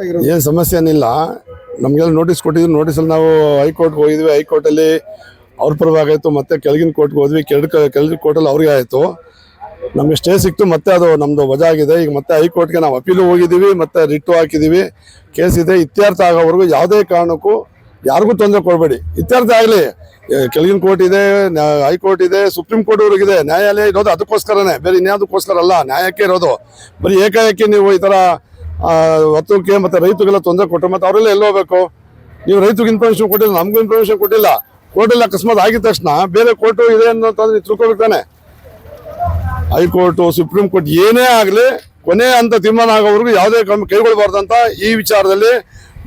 ಏನು ಸಮಸ್ಯೆ ಏನಿಲ್ಲ. ನಮಗೆಲ್ಲ ನೋಟಿಸ್ ಕೊಟ್ಟಿದ್ರು. ನೋಟಿಸಲ್ಲಿ ನಾವು ಹೈಕೋರ್ಟ್ಗೆ ಹೋಗಿದ್ವಿ. ಹೈಕೋರ್ಟಲ್ಲಿ ಅವ್ರ ಪರವಾಗಾಯಿತು ಮತ್ತೆ ಕೆಳಗಿನ ಕೋರ್ಟ್ಗೆ ಹೋದ್ವಿ. ಕೆಳಗೆ ಕೆಳಗಿನ ಕೋರ್ಟಲ್ಲಿ ಅವ್ರಿಗೆ ಆಯಿತು. ನಮಗೆ ಸ್ಟೇ ಸಿಕ್ತು. ಮತ್ತೆ ಅದು ನಮ್ಮದು ವಜಾ ಆಗಿದೆ ಈಗ ಮತ್ತೆ ಹೈಕೋರ್ಟ್ಗೆ ನಾವು ಅಪೀಲು ಹೋಗಿದ್ದೀವಿ. ಮತ್ತೆ ರಿಟ್ಟು ಹಾಕಿದ್ದೀವಿ. ಕೇಸ್ ಇದೆ. ಇತ್ಯರ್ಥ ಆಗೋವರೆಗೂ ಯಾವುದೇ ಕಾರಣಕ್ಕೂ ಯಾರಿಗೂ ತೊಂದರೆ ಕೊಡಬೇಡಿ. ಇತ್ಯರ್ಥ ಆಗಲಿ. ಕೆಳಗಿನ ಕೋರ್ಟ್ ಇದೆ ಹೈಕೋರ್ಟ್ ಇದೆ, ಸುಪ್ರೀಂ ಕೋರ್ಟ್ ಇದೆ ನ್ಯಾಯಾಲಯ ಇರೋದು ಅದಕ್ಕೋಸ್ಕರನೇ. ಬೇರೆ ಇನ್ಯಾವುದಕ್ಕೋಸ್ಕರ ಅಲ್ಲ. ನ್ಯಾಯಕ್ಕೆ ಇರೋದು. ಬರೀ ಏಕಾಏಕಿ ನೀವು ಈ ಥರ ಒತ್ತುಕ್ಕೆ ಮತ್ತು ರೈತರಿಗೆಲ್ಲ ತೊಂದರೆ ಕೊಟ್ಟರು ಮತ್ತು ಅವರೆಲ್ಲ ಎಲ್ಲಿ ಹೋಗ್ಬೇಕು? ನೀವು ರೈತರಿಗೆ ಇನ್ಫಾರ್ಮೇಷನ್ ಕೊಟ್ಟಿಲ್ಲ, ನಮಗೂ ಇನ್ಫಾರ್ಮೇಷನ್ ಕೊಟ್ಟಿಲ್ಲ. ಕೋರ್ಟಲ್ಲಿ ಅಕಸ್ಮಾತ್ ಆಗಿದ ತಕ್ಷಣ ಬೇರೆ ಕೋರ್ಟು ಇದೆ ಅನ್ನೋ ನೀವು ತಿಳ್ಕೊಬೇಕು ತಾನೆ. ಹೈಕೋರ್ಟು, ಸುಪ್ರೀಂ ಕೋರ್ಟ್ ಏನೇ ಆಗಲಿ, ಕೊನೆ ಅಂತ ತೀರ್ಮಾನ ಆಗೋವರೆಗೂ ಯಾವುದೇ ಕ್ರಮ ಕೈಗೊಳ್ಳಬಾರ್ದಂತ ಈ ವಿಚಾರದಲ್ಲಿ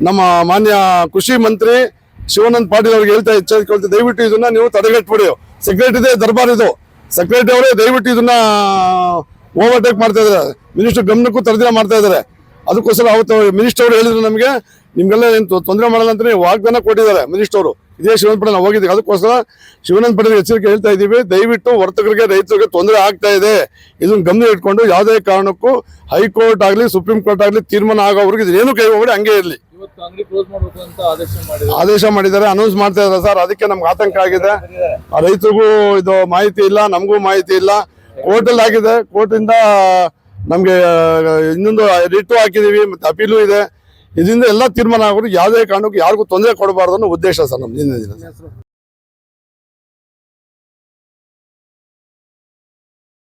ನಮ್ಮ ಮಾನ್ಯ ಕೃಷಿ ಮಂತ್ರಿ ಶಿವಾನಂದ್ ಪಾಟೀಲ್ ಅವ್ರಿಗೆ ಹೇಳ್ತಾ ಎಚ್ಚರಿಕೆ ದಯವಿಟ್ಟು ಇದನ್ನ ನೀವು ತಡೆಗಟ್ಬಿಡಿ. ಸೆಕ್ರೆಟರಿ ದರ್ಬಾರ್ ಇದು. ಸೆಕ್ರೆಟರಿ ಅವರೇ ದಯವಿಟ್ಟು ಇದನ್ನ ಓವರ್ಟೇಕ್ ಮಾಡ್ತಾ ಇದ್ದಾರೆ. ಮಿನಿಸ್ಟರ್ ಗಮನಕ್ಕೂ ತರದಿನ ಮಾಡ್ತಾ ಇದ್ದಾರೆ. ಅದಕ್ಕೋಸ್ಕರ ಅವತ್ತು ಮಿನಿಸ್ಟರ್ ಅವರು ಹೇಳಿದ್ರು ನಮಗೆ ನಿಮ್ಗೆಲ್ಲ ಏನು ತೊಂದರೆ ಮಾಡಲ್ಲ ಅಂತ ವಾಗ್ದಾನ ಕೊಟ್ಟಿದ್ದಾರೆ ಮಿನಿಸ್ಟರ್ ಅವರು. ಇದೇ ಶಿವನಂದ ಪಟೇಲ್ ನಾವು ಹೋಗಿದ್ದೀವಿ. ಅದಕ್ಕೋಸ್ಕರ ಶಿವನಂದ ಪಟೇಲ್ ಎಚ್ಚರಿಕೆ ಹೇಳ್ತಾ ಇದ್ದೀವಿ. ದಯವಿಟ್ಟು ವರ್ತಕರಿಗೆ ರೈತರಿಗೆ ತೊಂದರೆ ಆಗ್ತಾ ಇದೆ. ಇದನ್ನ ಗಮನ ಇಟ್ಕೊಂಡು ಯಾವುದೇ ಕಾರಣಕ್ಕೂ ಹೈಕೋರ್ಟ್ ಆಗಲಿ ಸುಪ್ರೀಂ ಕೋರ್ಟ್ ಆಗಲಿ ತೀರ್ಮಾನ ಆಗೋವರೆಗೂ ಇದೇನು ಕೈ ಹೋಗಿ ಹಂಗೆ ಇರಲಿ. ಆದೇಶ ಮಾಡಿದ್ದಾರೆ. ಅನೌನ್ಸ್ ಮಾಡ್ತಾ ಇದ್ದಾರೆ ಸರ್. ಅದಕ್ಕೆ ನಮ್ಗೆ ಆತಂಕ ಆಗಿದೆ. ಆ ರೈತರಿಗೂ ಇದು ಮಾಹಿತಿ ಇಲ್ಲ ನಮಗೂ ಮಾಹಿತಿ ಇಲ್ಲ. ಕೋರ್ಟಲ್ಲಿ ಆಗಿದೆ. ಕೋರ್ಟಿಂದ ನಮಗೆ ಇನ್ನೊಂದು ರಿಟ್ಟು ಹಾಕಿದ್ದೀವಿ ಮತ್ತು ಅಪೀಲು ಇದೆ. ಇದರಿಂದ ಎಲ್ಲ ತೀರ್ಮಾನ ಆಗೋದು ಯಾವುದೇ ಕಾರಣಕ್ಕೂ ಯಾರಿಗೂ ತೊಂದರೆ ಕೊಡಬಾರ್ದು ಅನ್ನೋ ಉದ್ದೇಶ ಸರ್ ನಮ್ದು ಹಿಂದಿನ ದಿನ.